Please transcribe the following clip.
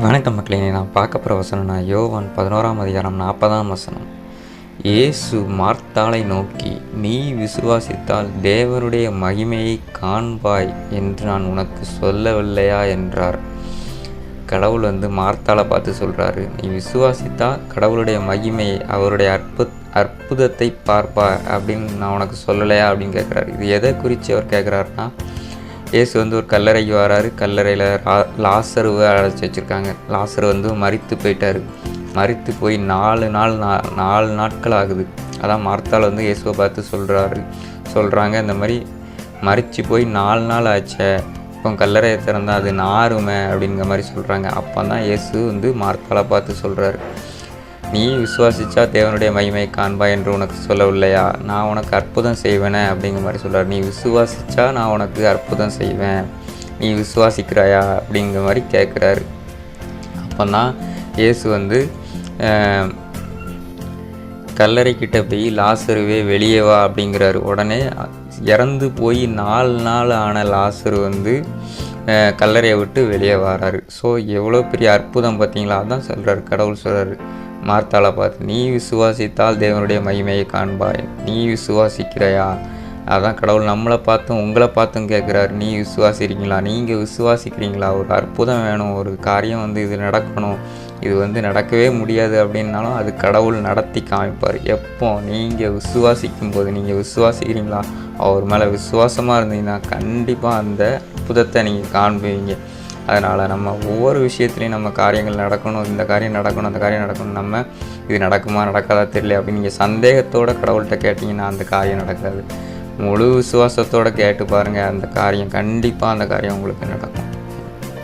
வணக்கம் மக்களே நான் பார்க்க போகிற யோவன் யோவான் பதினோராம் அதிகாரம் நாற்பதாம் வசனம். இயேசு மார்த்தாளை நோக்கி நீ விசுவாசித்தால் தேவனுடைய மகிமையை காண்பாய் என்று நான் உனக்கு சொல்லவில்லையா? என்றார். கடவுள் வந்து மார்த்தாளை பார்த்து சொல்கிறாரு நீ விசுவாசித்தா கடவுளுடைய மகிமையை அவருடைய அற்புத் அற்புதத்தை பார்ப்பா அப்படின்னு நான் உனக்கு சொல்லலையா? அப்படின்னு கேட்குறாரு. இது எதை குறித்து அவர் கேட்குறாருன்னா இயேசு வந்து ஒரு கல்லறைக்கு வராரு. கல்லறையில் லா லாசருவை அழைச்சி வச்சுருக்காங்க. லாசர் வந்து மறித்து போயிட்டார். மறித்து போய் நாலு நாள் நா நாலு நாட்கள் ஆகுது. அதான் மரத்தால் வந்து இயேசுவை பார்த்து சொல்கிறாரு சொல்கிறாங்க இந்த மாதிரி மறித்து போய் நாலு நாள் ஆச்சே. இப்போ கல்லறையை திறந்தால் அது நாருமே அப்படிங்கிற மாதிரி சொல்கிறாங்க அப்போ தான் இயேசு வந்து மார்த்தாலை பார்த்து சொல்கிறாரு நீ விசுவாசிச்சா தேவனுடைய மகிமை காண்பா என்று உனக்கு சொல்லவில்லையா? நான் உனக்கு அற்புதம் செய்வேனே அப்படிங்கிற மாதிரி சொல்கிறார் நீ விசுவாசிச்சா நான் உனக்கு அற்புதம் செய்வேன். நீ விசுவாசிக்கிறாயா அப்படிங்கிற மாதிரி கேட்குறாரு அப்போ தான் இயேசு வந்து கல்லறை கல்லறைக்கிட்ட போய் லாசருவே வெளியே வா அப்படிங்கிறாரு. உடனே இறந்து போய் நாலு நாள் ஆன லாசரு வந்து கல்லறையை விட்டு வெளியே வராரு. ஸோ எவ்வளோ பெரிய அற்புதம் பார்த்தீங்களா? அதான் சொல்கிறாரு கடவுள் சொல்கிறாரு மார்த்தாளை பார்த்து நீ விசுவாசித்தால் தேவனுடைய மகிமையை காண்பாய். நீ விசுவாசிக்கிறையா? அதான் கடவுள் நம்மளை பார்த்தும் உங்களை பார்த்தும் கேட்குறாரு. நீ விசுவாசிக்கிறீங்களா? நீங்கள் விசுவாசிக்கிறீங்களா? ஒரு அற்புதம் வேணும். ஒரு காரியம் வந்து இது நடக்கணும். இது வந்து நடக்கவே முடியாது. அப்படின்னாலும் அது கடவுள் நடத்தி காமிப்பார். எப்போ நீங்கள் விசுவாசிக்கும் போது நீங்கள் விசுவாசிக்கிறீங்களா? அவர் மேலே விசுவாசமாக இருந்தீங்கன்னா கண்டிப்பாக அந்த அற்புதத்தை நீங்கள் காண்பீங்க. அதனால் நம்ம ஒவ்வொரு விஷயத்துலையும் நம்ம காரியங்கள் நடக்கணும் இந்த காரியம் நடக்கணும் அந்த காரியம் நடக்கணும். நம்ம இது நடக்குமா நடக்காதா தெரியல அப்படின்னு நீங்கள் சந்தேகத்தோட கடவுள்கிட்ட கேட்டிங்கன்னா அந்த காரியம் நடக்காது. முழு விசுவாசத்தோடு கேட்டு பாருங்கள் அந்த காரியம் கண்டிப்பாக அந்த காரியம் உங்களுக்கு நடக்கும்.